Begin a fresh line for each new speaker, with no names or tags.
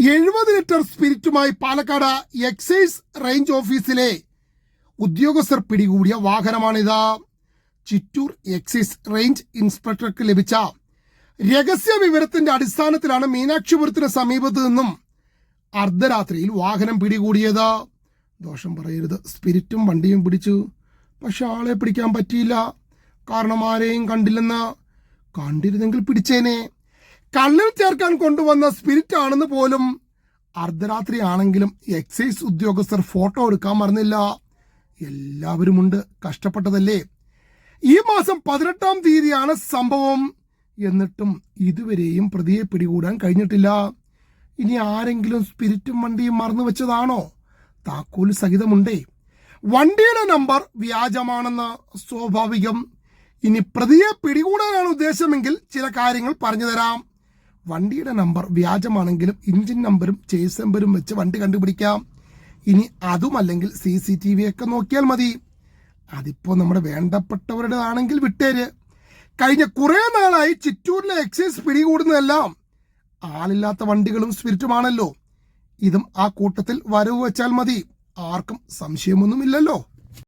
എഴുപത് ലിറ്റർ സ്പിരിറ്റുമായി Palakkad excise range ഓഫീസിലെ ഉദ്യോഗസ്ഥർ പിടികൂടിയ വാഹനമാണിത്. ചിറ്റൂർ എക്സൈസ് റേഞ്ച് ഇൻസ്പെക്ടർക്ക് ലഭിച്ച രഹസ്യ വിവരത്തിന്റെ അടിസ്ഥാനത്തിലാണ് മീനാക്ഷിപുരത്തിന് സമീപത്ത് നിന്നും അർദ്ധരാത്രിയിൽ വാഹനം പിടികൂടിയത്. ദോഷം പറയരുത്. സ്പിരിറ്റും വണ്ടിയും പിടിച്ചു. പക്ഷെ ആളെ പിടിക്കാൻ പറ്റിയില്ല. കാരണം ആരെയും കണ്ടില്ലെന്ന്. കണ്ടിരുന്നെങ്കിൽ പിടിച്ചേനെ. കള്ളിൽ ചേർക്കാൻ കൊണ്ടുവന്ന സ്പിരിറ്റ് ആണെന്ന് പോലും അർദ്ധരാത്രി ആണെങ്കിലും എക്സൈസ് ഉദ്യോഗസ്ഥർ ഫോട്ടോ എടുക്കാൻ മറന്നില്ല. എല്ലാവരുമുണ്ട്. കഷ്ടപ്പെട്ടതല്ലേ? ഈ മാസം പതിനെട്ടാം തീയതിയാണ് സംഭവം. എന്നിട്ടും ഇതുവരെയും പ്രതിയെ പിടികൂടാൻ കഴിഞ്ഞിട്ടില്ല. ഇനി ആരെങ്കിലും സ്പിരിറ്റും വണ്ടിയും മറന്നു വെച്ചതാണോ? താക്കോൽ സഹിതമുണ്ടേ. വണ്ടിയുടെ നമ്പർ വ്യാജമാണെന്ന് സ്വാഭാവികം. ഇനി പ്രതിയെ പിടികൂടാനാണ് ഉദ്ദേശമെങ്കിൽ ചില കാര്യങ്ങൾ പറഞ്ഞു തരാം. വണ്ടിയുടെ നമ്പർ വ്യാജമാണെങ്കിലും ഇഞ്ചിൻ നമ്പറും ചേസ് നമ്പറും വെച്ച് വണ്ടി കണ്ടുപിടിക്കാം. ഇനി അതുമല്ലെങ്കിൽ സി സി ടി വി ഒക്കെ നോക്കിയാൽ മതി. അതിപ്പോ നമ്മുടെ വേണ്ടപ്പെട്ടവരുടെ ആണെങ്കിൽ വിട്ടേര്. കഴിഞ്ഞ കുറെ നാളായി ചിറ്റൂരിലെ എക്സൈസ് പിടികൂടുന്നതെല്ലാം ആളില്ലാത്ത വണ്ടികളും സ്പിരിറ്റുമാണല്ലോ ഇതും ആ കൂട്ടത്തിൽ വരവ് വെച്ചാൽ മതി. ആർക്കും സംശയമൊന്നുമില്ലല്ലോ.